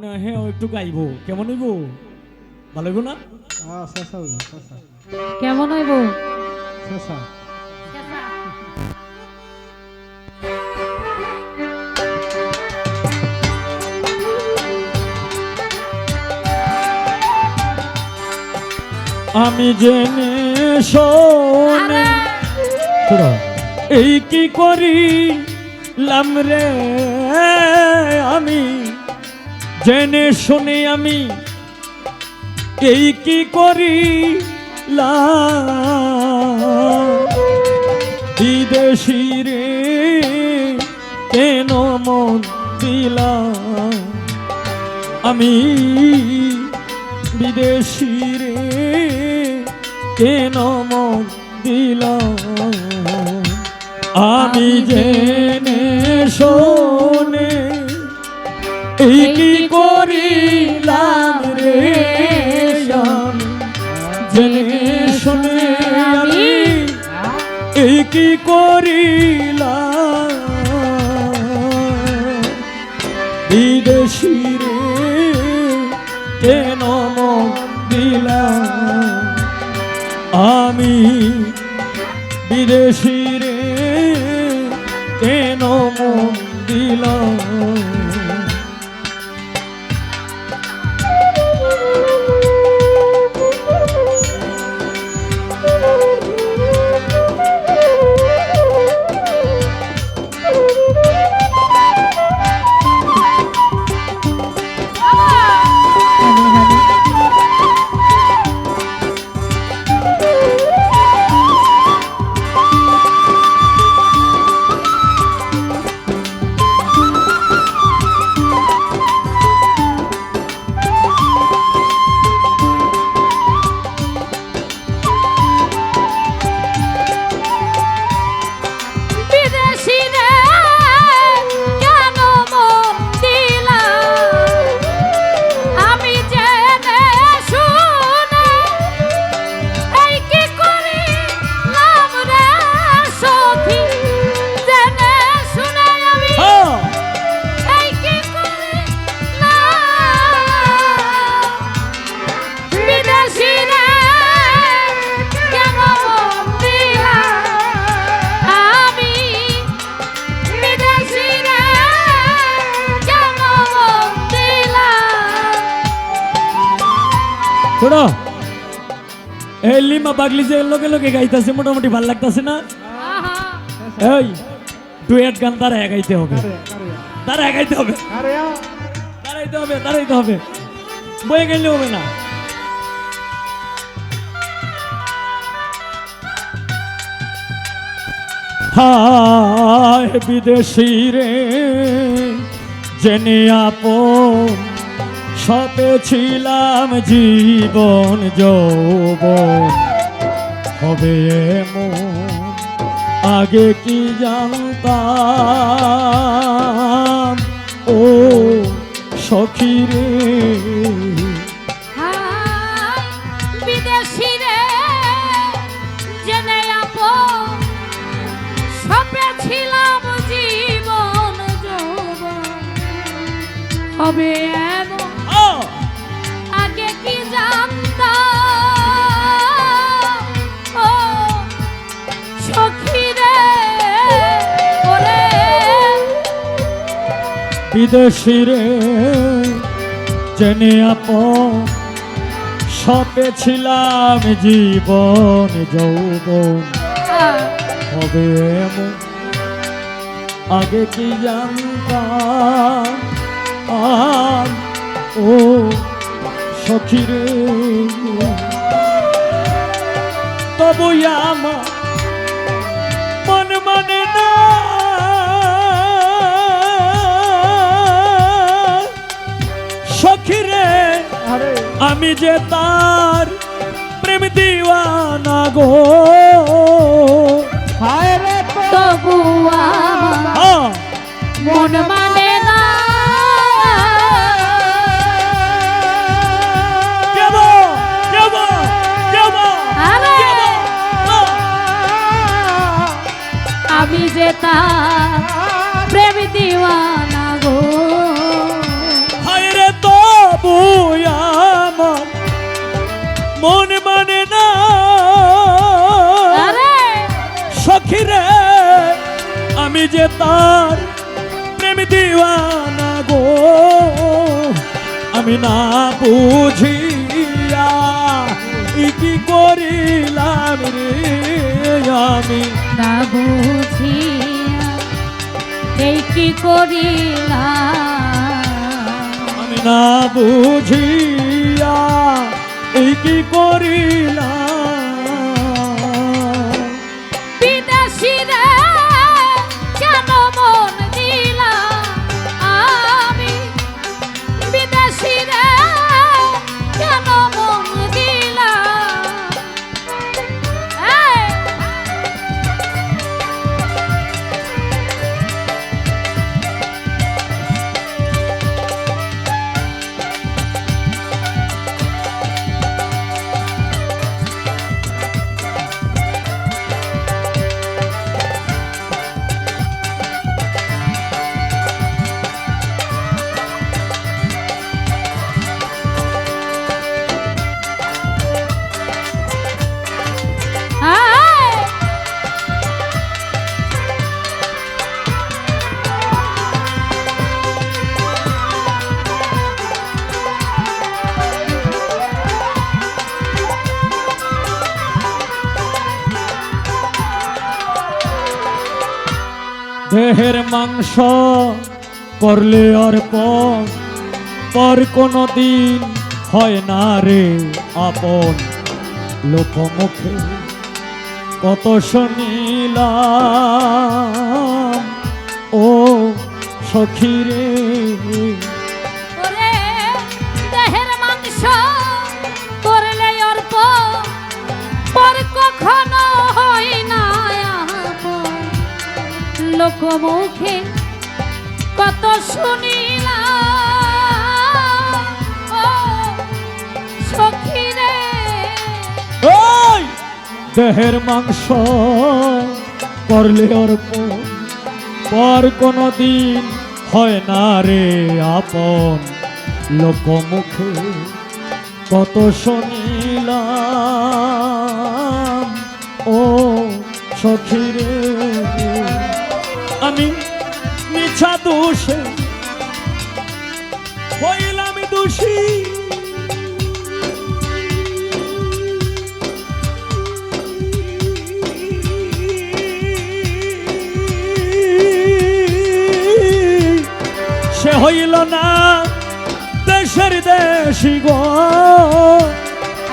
মানে হ্যাঁ একটু গাইবো। কেমন হইব? ভালো হইব না? কেমন হইব? আমি জেনে শোনে এই কি করি লাম রে আমি? জেনে শুনে আমি এই কি করি বিদেশি রে কেন মন দিলাম? আমি বিদেশি রে কেন মন দিলাম? আমি জেনে শোনে এই কি করিলাম রে আমি এই কি করিলাম? বিদেশি রে, কেন দিলাম? আমি বিদেশি রে, কেন দিলাম? শোনো। এই লিমা বাগলি যে লোকে লোকে গাইতেছে মোটামুটি ভালো লাগতেছে না? এই ডুয়েট গান তারা গাইতে হবে। তারা গাইতে হবে। দাঁড়াইতে হবে দাঁড়াইতে হবে। বয়ে গেলে হবে না। হায় বিদেশি রে জেনে আপন সপে ছিলাম জীবন যৌবন। হবে আগে কি জানতাম? ও সখী রে। বিদেশি রে, জেনে আপন সপে ছিলাম জীবন যৌবন। হবে বিদেশি রে জেনে আপন সপে ছিলাম জীবন যৌবন। হবে এমন, আগে কি জানতাম? ও সখী রে তবু আমার আমি যে তার প্রেম দিওয়ানা গো। হায় রে তবু হ্যাঁ। মন মানে না! কেমন আমি যে তার প্রেম দিওয়ানা গো। হায় রে আমার মন মানে না। সখিরে আমি যে তার প্রেম দিওয়ানা গো আমি না বুঝিয়া কি করিলাম রে আমি। না বুঝিয়া এই কি করিলাম? আমি না বুঝিয়া এই কি করিলাম দেহের মাংস করলে অর্পণ পর কোনো দিন হয় না রে আপন। লোকমুখে কত শুনিলাম, ও সখী রে। দেহের মাংস করলে অর্প পর কখনো কত শুনিলাম। দেহের মাংস করলে অর্পণ পর কোনো দিন হয় না রে আপন। লোকমুখে কত শুনিলাম। ও সখী রে আমি মিছা দোষে, হইলাম দোষী। সে হইল না দেশের দেশি গো।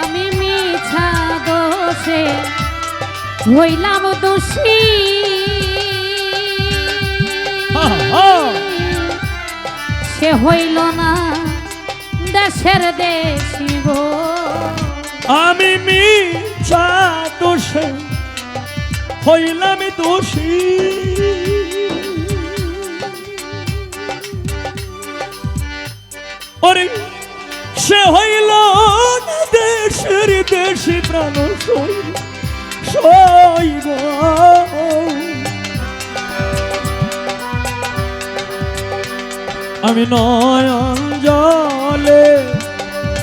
আমি মিছা দোষে, হইলাম দোষী। সে হইল না, দেশের দেশি গো। আমি মিছা দোষে হইলাম দোষী। ওরে, সে হইল দেশের দেশি প্রাণ সই সইব। আমি নয়ন জলে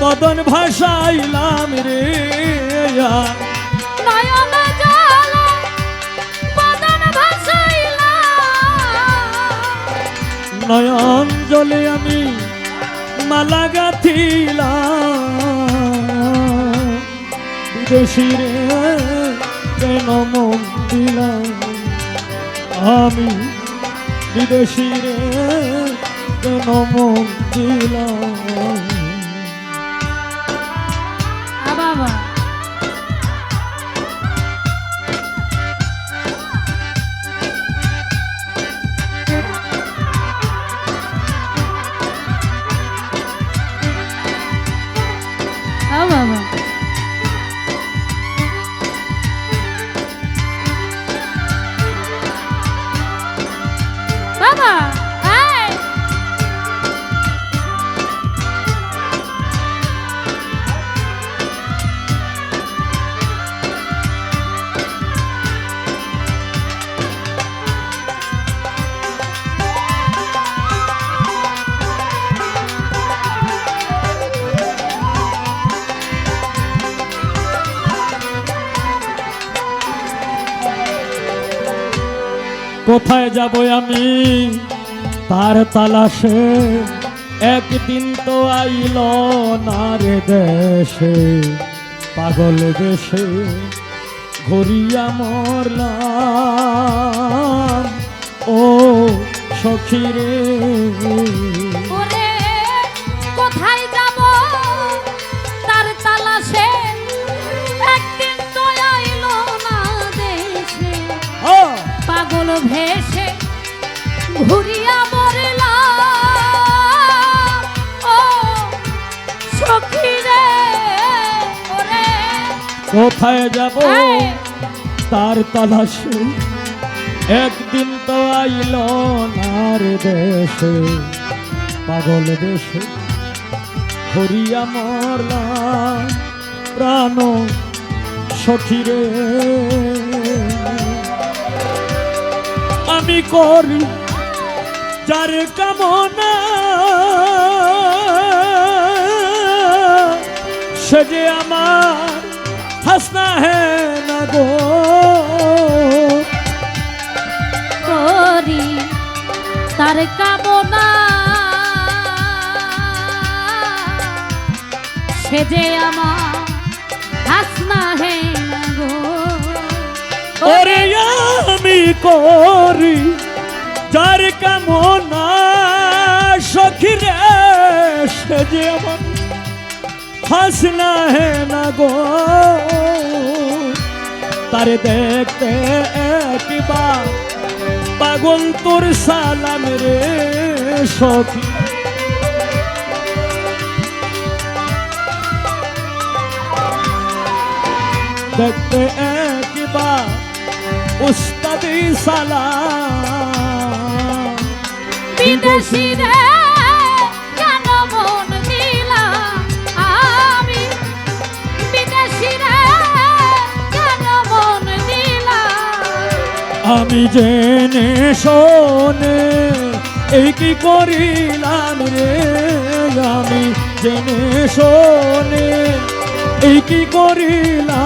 কদন ভাসাইলাম রে। নয়ন জলে বদন ভাসাইলাম। নয়ন জলে আমি মালা গাথিলাম। বিদেশি রে কেন মন দিলাম? আমি বিদেশি রে কেন মন দিলাম। কোথায় যাব আমি? তার তালাশে একদিন তো আইল না রে দেশে। পাগল দেশে ঘুরিয়া মরলাম। ও সখী রে। ভেসে ঘুরিয়া মরলা। ও সখী রে ওরে। কোথায় যাব? তার তালাশে। একদিন তো আইল নার দেশে পাগল দেশে। হরিয়া মরলাম প্রাণ সখীরে আমি করি যার কামনা সে যে আমার হাসনা হে না গো। করি তার কামনা সে যে আমার হাসনা হে না গো। ওরে করি, যার কামনা সখী রে, সে যে আমার হাসনা হে না গো। তারে দেখতে একবার পাগল তোর সালাম রে, সখী। দেখতে একবার উস্তাদি সালাম। বিদেশি রে কেন দিলাম আমি বিদেশি রে কেন দিলাম আমি জেনে শোনে এই কি করিলাম রে? আমি জেনে শোনে এই কি করিলাম?